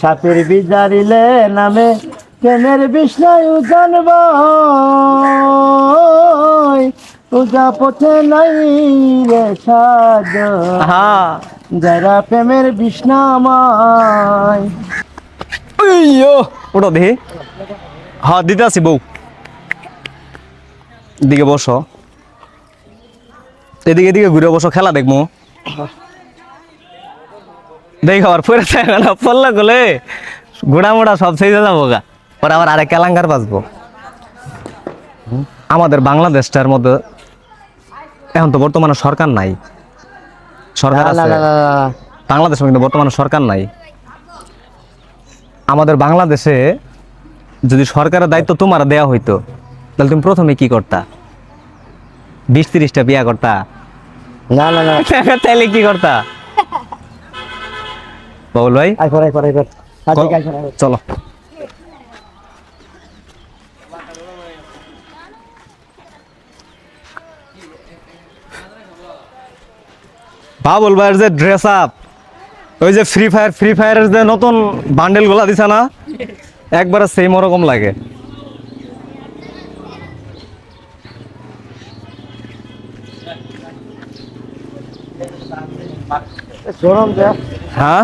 সাপের বিজারিলে নামে প্রেমের বিষ্ণায়ু জানব উজা পথে নাই রে সাজ। হ্যাঁ যারা প্রেমের বিষ্ণাময়। ওটা দেখি। হ্যাঁ দিতে আসি বউ। দিকে বসো। এদিকে এদিকে ঘুরে বসো খেলা দেখব। দেখ আবার পরে না পড়লে গলে। গোড়া মোড়া সব যাব গা। পরে আবার আরেক কেলাঙ্গার বাঁচবো। আমাদের বাংলাদেশটার মধ্যে এখন তো বর্তমানে সরকার নাই। সরকার আছে। বাংলাদেশে কিন্তু বর্তমানে সরকার নাই। আমাদের বাংলাদেশে যদি সরকারের দায়িত্ব তোমার দেয়া হইতো তাহলে তুমি প্রথমে কি করতা? বিশ তিরিশটা বিয়া করতা? না না না। তাহলে কি করতা? বাবুল ভাই? আইফর চলো। বাবুল ভাইয়ের যে ড্রেস আপ ওই যে ফ্রি ফায়ার ফ্রি ফায়ারের যে নতুন বান্ডেলগুলা দিছে না একবারে সেম ওরকম লাগে। শোরুম দে হ্যাঁ?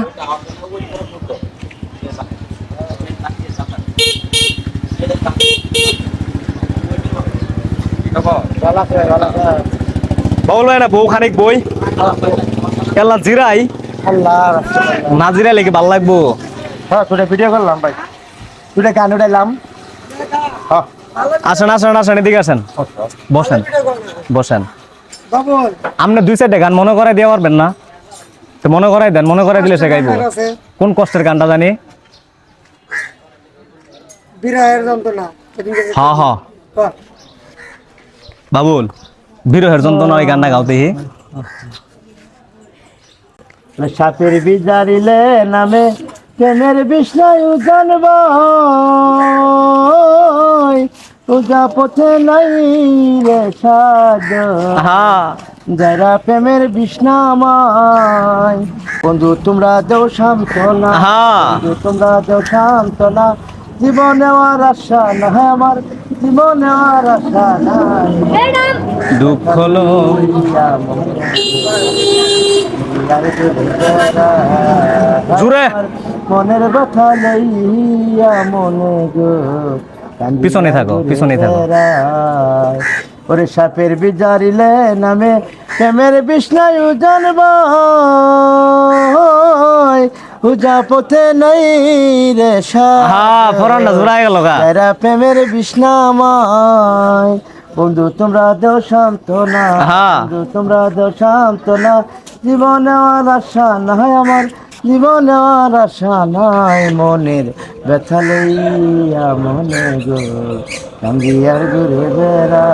ভাই না বউ খানিক বই? এলা জিরাই? আল্লাহ রাস্তা না জিরাই লেগে ভালো লাগবো? হ্যাঁ তোরা ভিডিও করলাম ভাই। তোরা গান উঠাইলাম। হ্যাঁ। আসেন আসেন আসেন এদিকে আসেন। বসেন বসেন। আপনি দুই চারটে গান মনে করাই দিয়ে পারবেন না? মনে করাই দেন মনে করাই দিলে সে গাইব কোন কষ্টের গানটা জানি? বিরাহের যন্ত্রণা হ হ। বাবুল বিরহের যন্ত্রণা ওই গানটা গাওতে সাপের বিজারিলে নামে প্রেমের বিষ্ণায়ু জানব পথে নাই রে সাজ। হ্যাঁ যারা প্রেমের বিষ্ণাময় বন্ধু তোমরা দেও সান্ত্বনা। হ্যাঁ বন্ধু তোমরা দেও সান্ত্বনা। জীবন নেওয়ার আশা না আমার জীবন নেওয়ার আশা নাই। দুঃখ হলো জুড়ে। মনের কথা লইয়া মনে গো। পিছনে থাকো, পিছনে থাকো। ওরে সাপের বিজারিলে নামে প্রেমের বিষ্ণায়ু জানব উজা পথে নাই রে। হ্যাঁ ফরানটা জোড়াই গেল গা। এরা প্রেমের বিষ্ণাময়। বন্ধু তোমরা দেও সান্ত্বনা হ্যাঁ। বন্ধু তোমরা দেও সান্ত্বনা জীবন নেওয়ার আশা নাই আমার। জীবন আর আশা নাই মনের ব্যথা লইয়া মনে গো কান্দিয়ার ঘুরে বেড়া